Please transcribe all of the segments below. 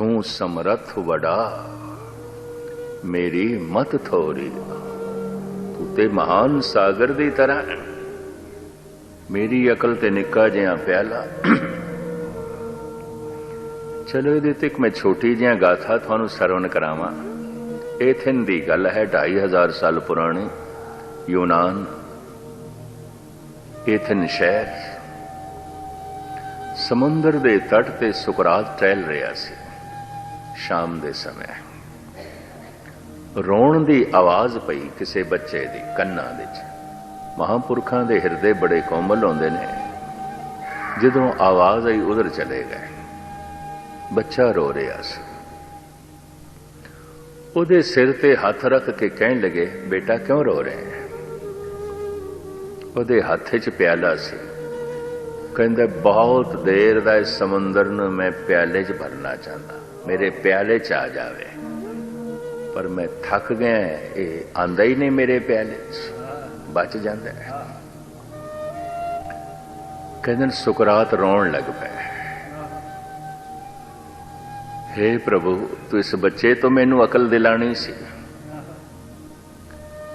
ਤੂੰ ਸਮਰਥ ਵਡਾ। ਮੇਰੀ ਮਤ ਥੋਰੀ। ਤੂੰ ਤੇ ਮਹਾਨ ਸਾਗਰ ਦੀ ਤਰ੍ਹਾਂ ਮੇਰੀ ਅਕਲ ਤੇ ਨਿੱਕਾ ਜਿਹਾ ਪਿਆਲਾ। ਚਲੋ ਇਹਦੇ ਤੇ ਮੈਂ ਛੋਟੀ ਜਿਹਾ ਗਾਥਾ ਤੁਹਾਨੂੰ ਸਰਵਨ ਕਰਾਵਾਂ। ਏਥਨ ਦੀ ਗੱਲ ਹੈ 2500 ਸਾਲ ਪੁਰਾਣੀ। ਯੂਨਾਨ। ਏਥਨ ਸ਼ਹਿਰ। ਸਮੁੰਦਰ ਦੇ ਤੱਟ ਤੇ ਸੁਕਰਾਤ ਟਹਿਲ ਰਿਹਾ ਸੀ। ਸ਼ਾਮ ਦੇ ਸਮੇਂ। ਰੋਣ ਦੀ ਆਵਾਜ਼ ਪਈ ਕਿਸੇ ਬੱਚੇ ਦੀ ਕੰਨਾਂ ਵਿੱਚ। ਮਹਾਪੁਰਖਾਂ ਦੇ ਹਿਰਦੇ ਬੜੇ ਕੋਮਲ ਹੁੰਦੇ ਨੇ। ਜਦੋਂ ਆਵਾਜ਼ ਆਈ ਉਧਰ ਚਲੇ ਗਏ। ਬੱਚਾ ਰੋ ਰਿਹਾ ਸੀ। ਉਹਦੇ ਸਿਰ ਤੇ ਹੱਥ ਰੱਖ ਕੇ ਕਹਿਣ ਲੱਗੇ, ਬੇਟਾ, ਕਿਉਂ ਰੋ ਰਿਹਾ ਹੈ? ਉਹਦੇ ਹੱਥ 'ਚ ਪਿਆਲਾ ਸੀ। ਕਹਿੰਦਾ, ਬਹੁਤ ਦੇਰ ਦਾ ਇਸ ਸਮੁੰਦਰ ਨੂੰ ਮੈਂ ਪਿਆਲੇ 'ਚ ਭਰਨਾ ਚਾਹੁੰਦਾ। ਮੇਰੇ ਪਿਆਲੇ 'ਚ ਆ ਜਾਵੇ। ਪਰ ਮੈਂ ਥੱਕ ਗਿਆ ਇਹ ਆਂਦਾ ਹੀ ਨਹੀਂ ਮੇਰੇ ਪਿਆਲੇ 'ਚ। ਬਚ ਜਾਂਦਾ ਹੈ। ਕਹਿੰਦੇ ਸੁਕਰਾਤ ਰੋਣ ਲੱਗ ਪਿਆ हे ਪ੍ਰਭੂ, ਤੂੰ ਇਸ ਬੱਚੇ ਤੋਂ ਮੈਨੂੰ ਅਕਲ ਦਿਲਾਣੀ ਸੀ।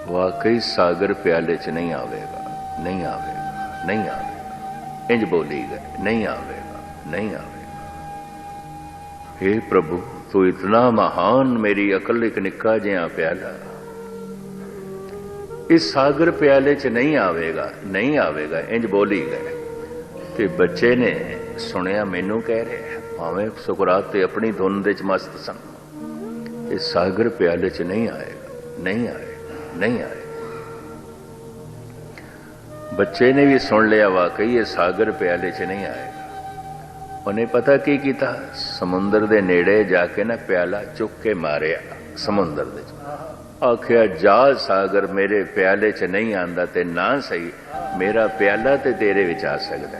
ਵਾਕਈ ਸਾਗਰ ਪਿਆਲੇ 'ਚ ਨਹੀਂ ਆਵੇਗਾ। ਨਹੀਂ ਆਵੇਗਾ। ਨਹੀਂ ਆਵੇਗਾ। ਇੰਜ ਬੋਲੀ ਗਏ ਨਹੀਂ ਆਵੇਗਾ ਨਹੀਂ ਆਵੇਗਾ। हे ਪ੍ਰਭੂ, ਤੂੰ ਇਤਨਾ ਮਹਾਨ ਮੇਰੀ ਅਕਲ ਇੱਕ ਨਿੱਕਾ ਜਿਹਾ ਪਿਆਲਾ। ਇਸ ਸਾਗਰ ਪਿਆਲੇ 'ਚ ਨਹੀਂ ਆਵੇਗਾ ਨਹੀਂ ਆਵੇਗਾ, ਇੰਜ ਬੋਲੀ ਗਏ ਤੇ ਬੱਚੇ ਨੇ ਸੁਣਿਆ ਮੈਨੂੰ ਕਹਿ ਰਿਹਾ, ਭਾਵੇਂ ਸੁਕਰਾਤ ਤੇ ਆਪਣੀ ਧੁਨ ਦੇ ਚ ਮਸਤ ਸਨ ਇਹ ਸਾਗਰ ਪਿਆਲੇ 'ਚ ਨਹੀਂ ਆਏਗਾ ਨਹੀਂ ਆਏਗਾ ਨਹੀਂ ਆਏਗਾ। ਬੱਚੇ ਨੇ ਵੀ ਸੁਣ ਲਿਆ ਵਾਕਈ ਇਹ ਸਾਗਰ ਪਿਆਲੇ 'ਚ ਨਹੀਂ ਆਏਗਾ ਉਹਨੇ ਪਤਾ ਕੀ ਕੀਤਾ? ਸਮੁੰਦਰ ਦੇ ਨੇੜੇ ਜਾ ਕੇ ਨਾ ਪਿਆਲਾ ਚੁੱਕ ਕੇ ਮਾਰਿਆ ਸਮੁੰਦਰ ਦੇ ਆਖਿਆ, ਜਾ ਸਾਗਰ, ਮੇਰੇ ਪਿਆਲੇ 'ਚ ਨਹੀਂ ਆਂਦਾ ਤੇ ਨਾ ਸਹੀ, ਮੇਰਾ ਪਿਆਲਾ ਤੇ ਤੇਰੇ ਵਿੱਚ ਆ ਸਕਦਾ।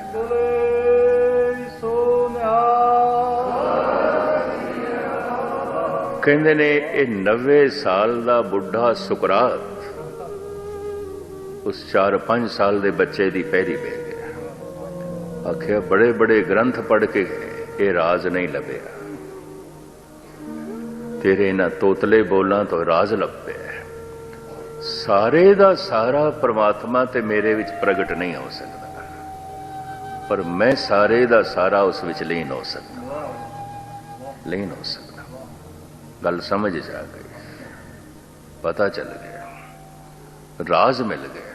ਕਹਿੰਦੇ ਨੇ, ਇਹ 90 ਸਾਲ ਦਾ ਬੁੱਢਾ ਸੁਕਰਾਤ ਉਸ 4-5 ਸਾਲ ਦੇ ਬੱਚੇ ਦੀ ਪਹਿਰੀ ਪੈ ਗਿਆ ਆਖਿਆ ਬੜੇ ਬੜੇ ਗ੍ਰੰਥ ਪੜ੍ਹ ਕੇ ਇਹ ਰਾਜ਼ ਨਹੀਂ ਲੱਭਿਆ ਤੇਰੇ ਇਹਨਾਂ ਤੋਤਲੇ ਬੋਲਾਂ ਤੋਂ ਰਾਜ਼ ਲੱਭਿਆ ਸਾਰੇ ਦਾ ਸਾਰਾ ਪ੍ਰਮਾਤਮਾ ਤੇ ਮੇਰੇ ਵਿੱਚ ਪ੍ਰਗਟ ਨਹੀਂ ਹੋ ਸਕਦਾ ਪਰ ਮੈਂ ਸਾਰੇ ਦਾ ਸਾਰਾ ਉਸ ਵਿੱਚ ਲੀਨ ਹੋ ਸਕਦਾ ਲੀਨ ਹੋ ਸਕਦਾ ਗੱਲ ਸਮਝ ਜਾ ਗਈ ਪਤਾ ਚੱਲ ਗਿਆ ਰਾਜ਼ ਮਿਲ ਗਿਆ